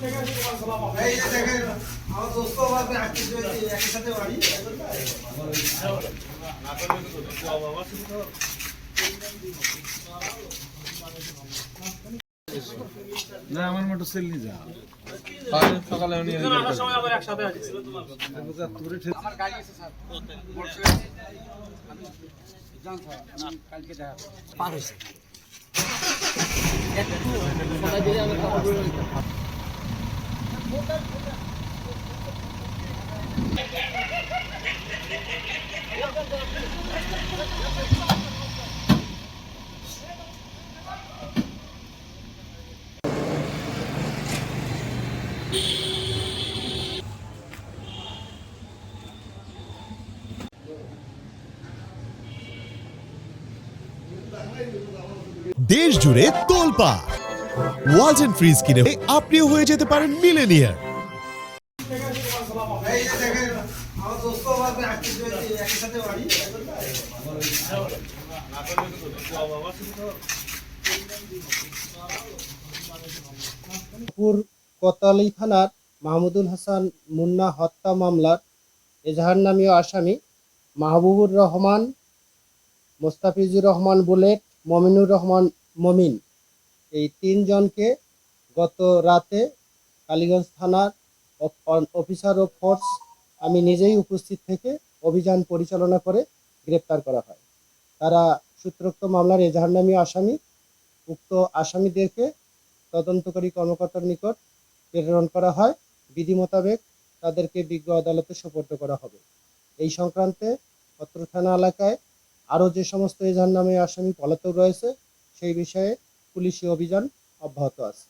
এই যে দেখেন আমার দোস্ত আমার একই একই সাথে বাড়ি। না আমার মোটর নিয়ে যা। সকালে উনি দেশ জুড়ে তোলপা ওয়ালটন ফ্রিজ কিনে আপনিও হয়ে যেতে পারেন মিলেনিয়ার কোতোয়ালি থানার মাহমুদুল হাসান মুন্না হত্যা মামলার এজাহার নামীয় আসামি মাহবুবুর রহমান, মোস্তাফিজুর রহমান বুলেট, মমিনুর রহমান মমিন। এই তিনজনকে গত রাতে কালীগঞ্জ থানার অফ- অফিসার ও ফোর্স আমি নিজেই উপস্থিত থেকে অভিযান পরিচালনা করে গ্রেপ্তার করা হয়। তারা সূত্রোক্ত মামলার এজাহার নামীয় আসামি, উক্ত আসামিদেরকে তদন্তকারী কর্মকর্তার নিকট প্রেরণ করা হয়। বিধি মোতাবেক তাদেরকে বিজ্ঞ আদালতে সোপর্দ করা হবে। এই সংক্রান্তে অত্র থানা এলাকায় আরও যে সমস্ত এজাহার নামে আসামি পলাতক রয়েছে, সেই বিষয়ে পুলিশি অভিযান অব্যাহত আছে।